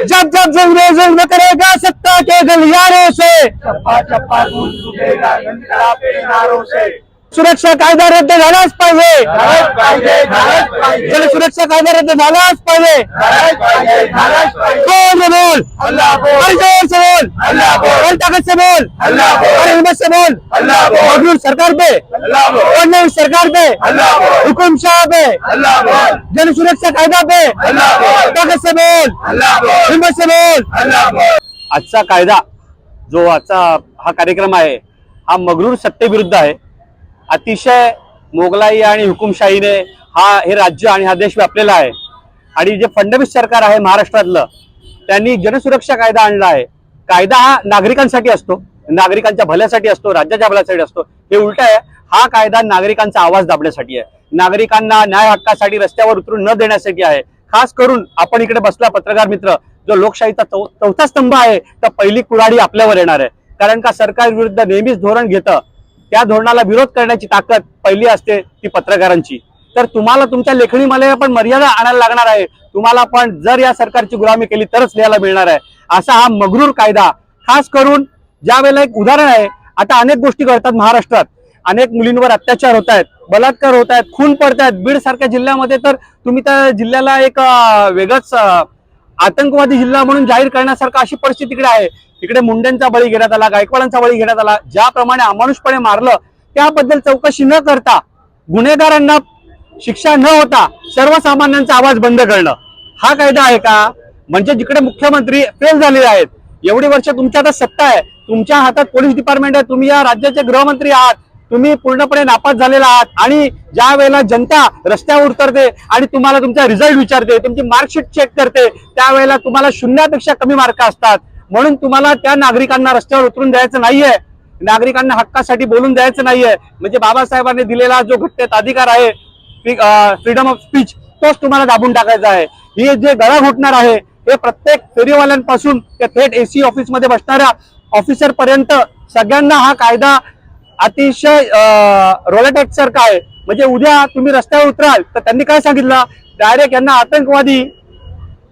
जब जब जुल्म जुल्म करेगा सत्ता के गलियारों से। चप्पा चप्पा गूंज उठेगा नारों से। सुरक्षा कायदा रद्द झालाच पाहिजे झालाच पाहिजे झालाच पाहिजे जल सुरक्षा कायदा रद्द झालाच पाहिजे बोल बोल अल्लाह बोल और जोर से बोल अल्लाह बोल ताकत से बोल अल्लाह बोल और हिम्मत से बोल अल्लाह बोल मजदूर सरकार पे अल्लाह बोल फडणवीस सरकार पे अल्लाह बोल हुकुम शाह पे अल्लाह बोल जन सुरक्षा कायदा पे अल्लाह बोल ताकत से बोल अल्लाह बोल हिम्मत से बोल अल्लाह बोल आजचा कायदा जो आजचा हा कार्यक्रम आहे हा मगरूर सत्तेविरुद्ध आहे अतिशय मोगलाई आणि हुकुमशाहीने हा हे राज्य आणि हा देश व्यापलेला आहे. आणि जे फडणवीस सरकार आहे महाराष्ट्रातलं त्यांनी जनसुरक्षा कायदा आणला आहे. कायदा हा नागरिकांसाठी असतो. नागरिकांच्या भल्यासाठी असतो राज्याच्या भल्यासाठी असतो. हे उलट आहे हा कायदा नागरिकांचा आवाज दाबण्यासाठी आहे. नागरिकांना न्याय हक्कासाठी रस्त्यावर उतरून न देण्यासाठी आहे. खास करून आपण इकडे बसला पत्रकार मित्र जो लोकशाहीचा चौ- चौथा स्तंभ आहे तर पहिली कुराडी आपल्यावर येणार आहे. कारण का सरकार विरुद्ध नेहमीच धोरण घेतं त्या धोरणाला विरोध करण्याची ताकद पहिली असते ती पत्रकारांची. तर तुम्हाला तुमच्या लेखणीमध्ये पण मर्यादा आणायला लागणार आहे. तुम्हाला पण जर या सरकारची गुलामी केली तरच लिहायला मिळणार आहे. असा हा मगरूर कायदा. खास करून ज्या वेळेला एक उदाहरण आहे आता अनेक गोष्टी घडतात महाराष्ट्रात. अनेक मुलींवर अत्याचार होत आहेत बलात्कार होत आहेत खून पडत आहेत. बीड सारख्या जिल्ह्यामध्ये तर तुम्ही त्या जिल्ह्याला एक वेगळंच आतंकवादी जिल्हा म्हणून जाहीर करण्यासारखं अशी परिस्थिती तिकडे आहे. तिकडे मुंडेंचा बळी घेण्यात आला गायकवाडांचा बळी घेण्यात आला. ज्याप्रमाणे अमानुषपणे मारलं त्याबद्दल चौकशी न करता गुन्हेगारांना शिक्षा न होता सर्वसामान्यांचा आवाज बंद करणं. हा कायदा आहे का? म्हणजे जिकडे मुख्यमंत्री फेल झालेले आहेत एवढी वर्ष तुमच्या आता सत्ता आहे तुमच्या हातात पोलीस डिपार्टमेंट आहे तुम्ही या राज्याचे गृहमंत्री आहात तुम्ही पूर्णपणे नापास झालेला आहात आणि ज्या वेळेला जनता रस्त्यावर उतरते आणि तुम्हाला तुमचा रिझल्ट विचारते तुमची मार्कशीट चेक करते त्यावेळेला तुम्हाला शून्यापेक्षा कमी मार्क असतात. म्हणून तुम्हाला त्या नागरिकांना रस्त्यावर उतरून द्यायचं नाहीये. नागरिकांना हक्कासाठी बोलून द्यायचं नाहीये. म्हणजे बाबासाहेबांनी दिलेला जो घटनेत अधिकार आहे फ्रीडम ऑफ स्पीच तोच तुम्हाला दाबून टाकायचा आहे. हे जे गळा घोटणार आहे हे प्रत्येक फेरीवाल्यांपासून ते थेट एसी ऑफिसमध्ये बसणाऱ्या ऑफिसर पर्यंत सगळ्यांना हा कायदा अतिशय रोलेटेक सारखा आहे. म्हणजे उद्या तुम्ही रस्त्यावर उतराल तर त्यांनी काय सांगितलं? डायरेक्ट यांना आतंकवादी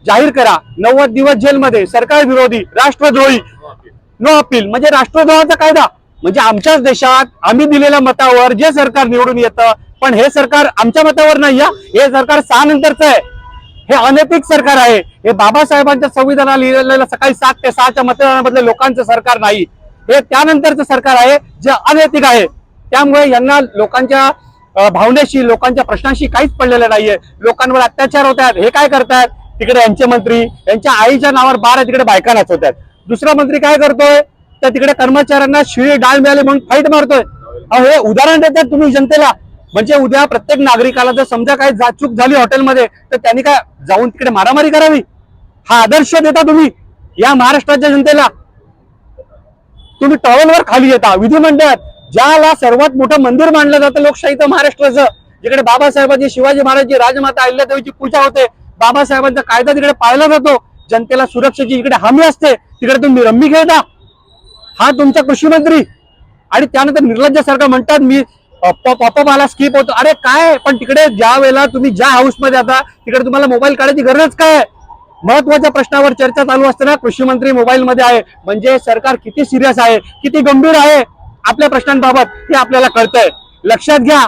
जाहीर करा. नव्वद दिवस जेलमध्ये सरकार विरोधी राष्ट्रद्रोही. नो अपील म्हणजे राष्ट्रद्रोहाचा कायदा. म्हणजे आमच्याच देशात आम्ही दिलेल्या मतावर जे सरकार निवडून येतं पण हे सरकार आमच्या मतावर नाही हे सरकार सहा नंतरचं आहे. हे अनैतिक सरकार आहे. हे बाबासाहेबांच्या संविधानाला लिहिलेलं सकाळी सात ते सहाच्या मतदानामधलं लोकांचं सरकार नाही. हे त्यानंतरचं सरकार आहे जे अनैतिक आहे. त्यामुळे यांना लोकांच्या भावनेशी लोकांच्या प्रश्नांशी काहीच पडलेलं नाहीये. लोकांवर अत्याचार होत आहेत. हे काय करतायत? तिकडे यांचे मंत्री यांच्या आईच्या नावावर बारा तिकडे बायका नाचवतात. दुसरा मंत्री काय करतोय? तर तिकडे कर्मचाऱ्यांना शिळी डाळ मिळाली म्हणून फाईट मारतोय. अहो हे उदाहरण देतात तुम्ही जनतेला. म्हणजे उद्या प्रत्येक नागरिकाला जर समजा काय जा- चूक झाली हॉटेलमध्ये तर त्यांनी काय जाऊन तिकडे मारामारी करावी? हा आदर्श देता तुम्ही या महाराष्ट्राच्या जनतेला. तुम्ही टॉवेलवर खाली येता विधिमंडळात. ज्याला सर्वात मोठं मंदिर मानलं जातं लोकशाहीचं महाराष्ट्राचं जिकडे बाबासाहेबांची शिवाजी महाराजची राजमाता अहिल्यादेवीची पूजा होते बाबासाहेबांचा कायदा तिकडे पाळला जातो. जनतेला सुरक्षेची इकडे हमी असते. तिकडे तुम्ही रम्मी खेळता. हा तुमचा कृषी मंत्री. आणि त्यानंतर निर्लज्जासारखं म्हणतात मी पॉपअप आला स्किप होतो. अरे काय? पण तिकडे ज्या वेळेला तुम्ही ज्या हाऊसमध्ये आता तिकडे तुम्हाला मोबाईल काढायची गरज काय? आहे? महत्त्वाच्या प्रश्नावर चर्चा चालू असताना कृषी मंत्री मोबाईल मध्ये आहे. म्हणजे सरकार किती सिरियस आहे किती गंभीर आहे? आपल्या प्रश्नांबाबत हे आपल्याला कळतंय. लक्षात घ्या.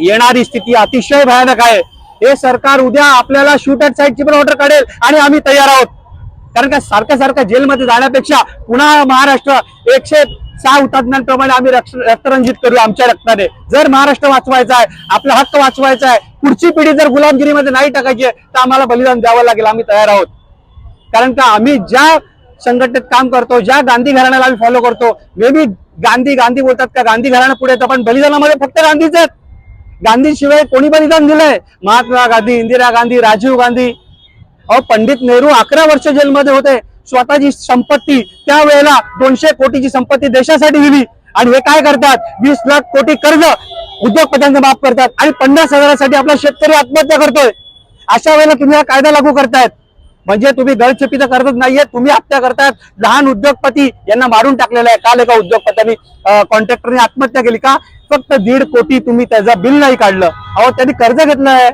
येणारी स्थिती अतिशय भयानक आहे. हे सरकार उद्या आपल्याला शूट ॲट साईडची पण ऑर्डर काढेल आणि आम्ही तयार आहोत. कारण का सारखं सारखं जेलमध्ये जाण्यापेक्षा पुन्हा महाराष्ट्र एकशे सहा हुतात्म्यांप्रमाणे आम्ही रक्तरंजित करू आमच्या रक्ताने. जर महाराष्ट्र वाचवायचा आहे आपला हक्क वाचवायचा आहे पुढची पिढी जर गुलामगिरीमध्ये नाही टाकायची आहे तर आम्हाला बलिदान द्यावं लागेल आम्ही तयार आहोत. कारण का आम्ही ज्या संघटनेत काम करतो ज्या गांधी घराण्याला आम्ही फॉलो करतो नेहमी गांधी गांधी बोलतात का गांधी घराणं पुढे येतं पण बलिदानामध्ये फक्त गांधीच आहेत. गांधीशिवाय कोणी बलिदान दिलंय? महात्मा गांधी इंदिरा गांधी राजीव गांधी. अहो पंडित नेहरू अकरा वर्ष जेलमध्ये होते. स्वतःची संपत्ती त्यावेळेला दोनशे कोटीची संपत्ती देशासाठी दिली. आणि हे काय करतात? वीस लाख कोटी कर्ज उद्योगपत्यांचं माफ करतात. आणि पन्नास हजारासाठी आपला शेतकरी आत्महत्या करतोय. अशा वेळेला तुम्ही हा कायदा लागू करतायत. म्हणजे तुम्ही गळचेपी तर करतच नाहीये तुम्ही हत्या करतात लहान उद्योगपती यांना मारून टाकलेलं आहे. काल एका उद्योगपत्यांनी कॉन्ट्रॅक्टरने आत्महत्या केली का? फक्त दीड कोटी तुम्ही त्याचं बिल नाही काढलं. अहो त्यांनी कर्ज घेतलं आहे.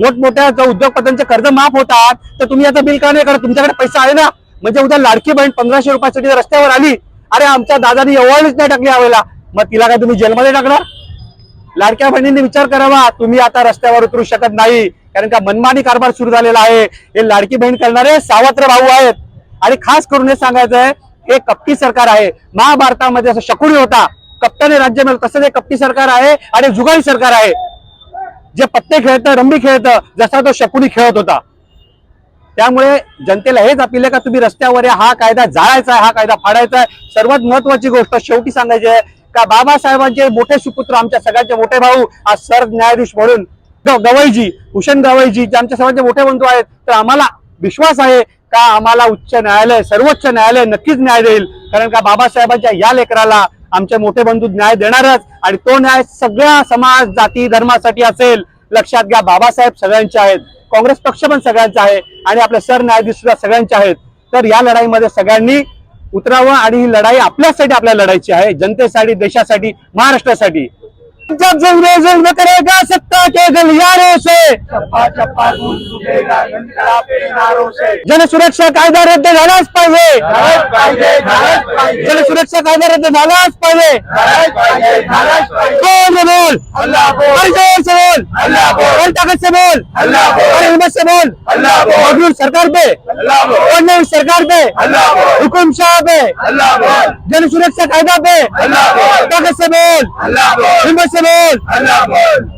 मोठमोठ्या जो उद्योगपत्यांचे कर्ज माफ होतात तर तुम्ही आता बिल का नाही करत तुमच्याकडे पैसा आहे ना? म्हणजे उद्या लाडकी बहीण पंधराशे रुपयासाठी रस्त्यावर आली अरे आमच्या दादानी एवढीच नाही टाकली यावेळेला. मग तिला काय तुम्ही जेलमध्ये टाकणार? लाडक्या बहिणींनी विचार करावा. तुम्ही आता रस्त्यावर उतरू शकत नाही. कारण का मनमानी कारभार सुरू झालेला आहे. हे लाडकी बहीण करणारे सावत्र भाऊ आहेत. आणि खास करून हे सांगायचं आहे हे कपटी सरकार आहे. महाभारतामध्ये असं शकुनी होता. कप्ताने राज्य मिळत तसं हे कपटी सरकार आहे आणि जुगारी सरकार आहे. जे पत्ते खेळतं रंबी खेळतं जसा तो शकुनी खेळत होता. त्यामुळे जनतेला हेच अपील आहे का तुम्ही रस्त्यावर या हा कायदा जाळायचा आहे हा कायदा फाडायचा आहे. सर्वात महत्वाची गोष्ट शेवटी सांगायची आहे का बाबासाहेबांचे मोठे सुपुत्र आमच्या सगळ्यांचे मोठे भाऊ आज सर न्यायाधीश म्हणून गवईजी भूषण गवईजी जे आमच्या सर्वांचे मोठे बंधू आहेत तर आम्हाला विश्वास आहे का आम्हाला उच्च न्यायालय सर्वोच्च न्यायालय नक्कीच न्याय देईल? कारण का बाबासाहेबांच्या या लेकराला आमचे मोठे बंधू न्याय देणारच आणि तो न्याय सगळ्या समाज जाती धर्मासाठी असेल. लक्षात घ्या बाबासाहेब सगळ्यांचे आहेत. काँग्रेस पक्ष पण सगळ्यांचा आहे आणि आपले सरन्यायाधीश सुद्धा सगळ्यांचे आहेत. तर या लढाईमध्ये सगळ्यांनी उतरावं आणि ही लढाई आपल्यासाठी आपल्याला लढायची आहे जनतेसाठी देशासाठी महाराष्ट्रासाठी. जब जुम्मे जुल्म करेगा सत्ता के गलियारों से चप्पा चप्पा से जन सुरक्षा कायदा रद्द झालाच पाहिजे. जन सुरक्षा कायदा रद्द झालाच पाहिजे पाहिजे. बोल रे बोल अल्लाह बोल. से ताकत से बोल अल्लाह बोल. और हिम्मत से बोल सरकार पे अल्लाह बोल. और सरकार पे अल्लाह बोल. हुकुम शाह पे अल्लाह बोल. जन सुरक्षा कायदा पे अल्लाह बोल. ताकत से बोल अल्लाह बोल. हिम्मत से बोल अल्लाह बोल